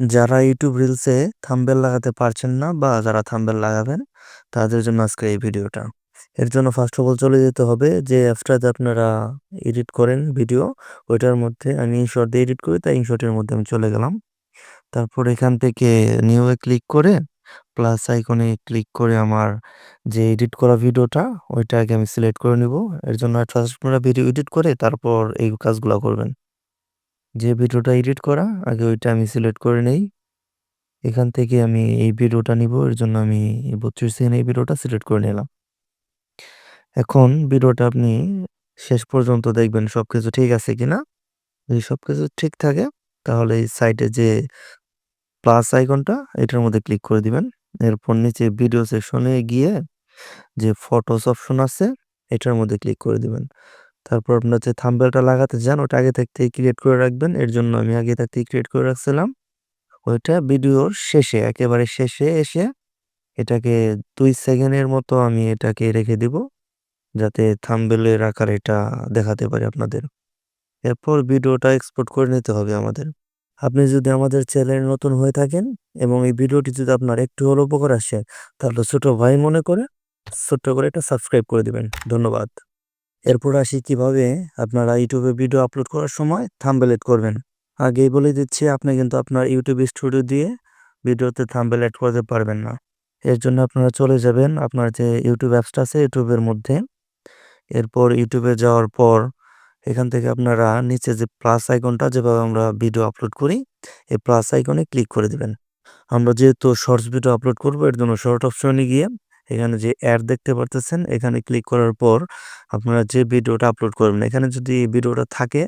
যারা ইউটিউব রিলসে থাম্বনেল লাগাতে পারছেন না বা যারা থাম্বনেল লাগাবেন, তাদের জন্য আজকে এই ভিডিওটা। এর জন্য ফার্স্ট অফ অল চলে যেতে হবে যে অ্যাপসটাতে আপনারা এডিট করেন ভিডিও ওইটার মধ্যে আমি ইনশর্ট দিয়ে এডিট করি, তাই ইনশর্টের মধ্যে আমি চলে গেলাম। তারপর এখান থেকে নিউয়ে ক্লিক করে প্লাস আইকনে ক্লিক করে আমার যে এডিট করা ভিডিওটা ওইটা আগে আমি সিলেক্ট করে নিব। এর জন্য ফার্স্ট আপনারা ভিডিও এডিট করে তারপর এই কাজগুলো করবেন। যে ভিডিওটা এডিট করা, আগে ওইটা আমি সিলেক্ট করে নেই। এখান থেকে আমি এই ভিডিওটা নিব, এর জন্য আমি বত্রিশ সেকেন্ড এই ভিডিওটা সিলেক্ট করে নিলাম। এখন ভিডিওটা আপনি শেষ পর্যন্ত দেখবেন সব কিছু ঠিক আছে কিনা। যদি সব কিছু ঠিক থাকে, তাহলে এই সাইটে যে প্লাস আইকনটা, এটার মধ্যে ক্লিক করে দিবেন। এরপর নিচে ভিডিও সেকশনে গিয়ে যে ফটোস অপশন আছে, এটার মধ্যে ক্লিক করে দিবেন। তারপর আপনার যে থাম্বেলটা লাগাতে চান, ওটা আগে থাকতেই ক্রিয়েট করে রাখবেন। এর জন্য আমি আগে থাকতেই ক্রিয়েট করে রাখছিলাম। ওইটা ভিডিওর শেষে, একেবারে শেষে এসে এটাকে দুই সেকেন্ডের মতো আমি এটাকে রেখে দিব, যাতে থাম্বেলের আকার এটা দেখাতে পারি আপনাদের। এরপর ভিডিওটা এক্সপোর্ট করে নিতে হবে আমাদের। আপনি যদি আমাদের চ্যানেলে নতুন হয়ে থাকেন এবং এই ভিডিওটি যদি আপনার একটু হলেও উপকার আসে, তাহলে ছোট ভাই মনে করে ছোট্ট করে এটা সাবস্ক্রাইব করে দিবেন। ধন্যবাদ। এরপর আসি কীভাবে আপনারা ইউটিউবে ভিডিও আপলোড করার সময় থাম্বেল এড করবেন। আগেই বলে দিচ্ছি, আপনি কিন্তু আপনার ইউটিউব স্টুডিও দিয়ে ভিডিওতে থাম্বেল এড করতে পারবেন না। এর জন্য আপনারা চলে যাবেন আপনার যে ইউটিউব অ্যাপসটা আছে ইউটিউবের মধ্যে। এরপর ইউটিউবে যাওয়ার পর এখান থেকে আপনারা নিচে যে প্লাস আইকনটা যেভাবে আমরা ভিডিও আপলোড করি, এই প্লাস আইকনে ক্লিক করে দেবেন। আমরা যেহেতু শর্টস ভিডিও আপলোড করব, এর জন্য শর্ট অপশনে গিয়ে এখানে যে অ্যাড দেখতে পারতেছেন, এখানে ক্লিক করার পর আপনারা যে ভিডিওটা আপলোড করবেন, এখানে যদি ভিডিওটা থাকে,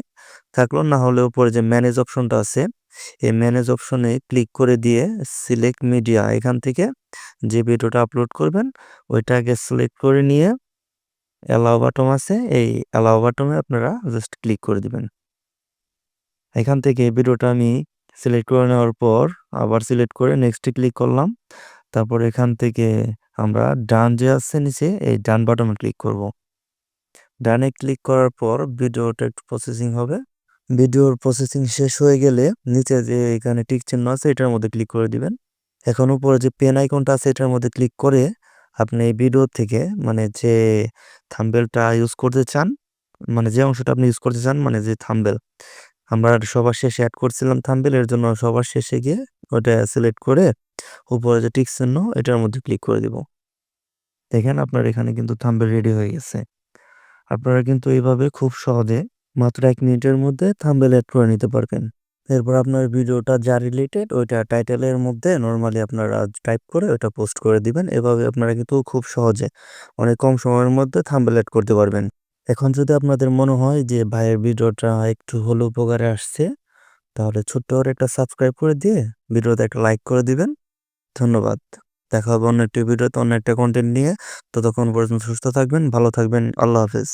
থাকল, না হলে উপরে যে ম্যানেজ অপশনটা আছে, এই ম্যানেজ অপশনে ক্লিক করে দিয়ে সিলেক্ট মিডিয়া এখান থেকে যে ভিডিওটা আপলোড করবেন, ওইটাকে সিলেক্ট করে নিয়ে অ্যালাও বাটন আছে, এই অ্যালাও বাটনে আপনারা জাস্ট ক্লিক করে দিবেন। এখান থেকে ভিডিওটা আমি সিলেক্ট করে নেওয়ার পর আবার সিলেক্ট করে নেক্সটে ক্লিক করলাম, তারপর এখান থেকে আমরা ডান যে আছে নিচে, এই ডান বাটনে ক্লিক করব। ডানে ক্লিক করার পর ভিডিওটা একটু প্রসেসিং হবে। ভিডিওর প্রসেসিং শেষ হয়ে গেলে নিচে যে এখানে টিক চিহ্ন আছে, এটার মধ্যে ক্লিক করে দিবেন। এখন উপরে যে পেন আইকনটা আছে, এটার মধ্যে ক্লিক করে আপনি এই ভিডিও থেকে মানে যে থাম্বেলটা ইউজ করতে চান মানে যে অংশটা আপনি ইউজ করতে চান মানে যে থাম্বেল আমরা সবার শেষে অ্যাড করছিলাম থাম্বেল এর জন্য সবার শেষে গিয়ে ওটা সিলেক্ট করে উপরে যে টিক চিহ্ন, এটার মধ্যে ক্লিক করে দিব। দেখেন আপনার এখানে কিন্তু থাম্বেল রেডি হয়ে গেছে। আপনারা কিন্তু এইভাবে খুব সহজে মাত্র এক মিনিটের মধ্যে থাম্বেল অ্যাড করে নিতে পারবেন। এরপর আপনার ভিডিওটা যা রিলেটেড ওইটা টাইটেলের মধ্যে নর্মালি আপনারা টাইপ করে ওটা পোস্ট করে দিবেন। এভাবে আপনারা কিন্তু খুব সহজে অনেক কম সময়ের মধ্যে থাম্বেল অ্যাড করতে পারবেন। এখন যদি আপনাদের মনে হয় যে ভাইয়ের ভিডিওটা একটু হলেও উপকারে আসছে, তাহলে ছোট্ট একটা সাবস্ক্রাইব করে দিয়ে ভিডিওতে একটা লাইক করে দিবেন। ধন্যবাদ। দেখা হবে অন্য একটি ভিডিওতে অন্য একটা কন্টেন্ট নিয়ে। ততক্ষণ পর্যন্ত সুস্থ থাকবেন, ভালো থাকবেন। আল্লাহ হাফেজ।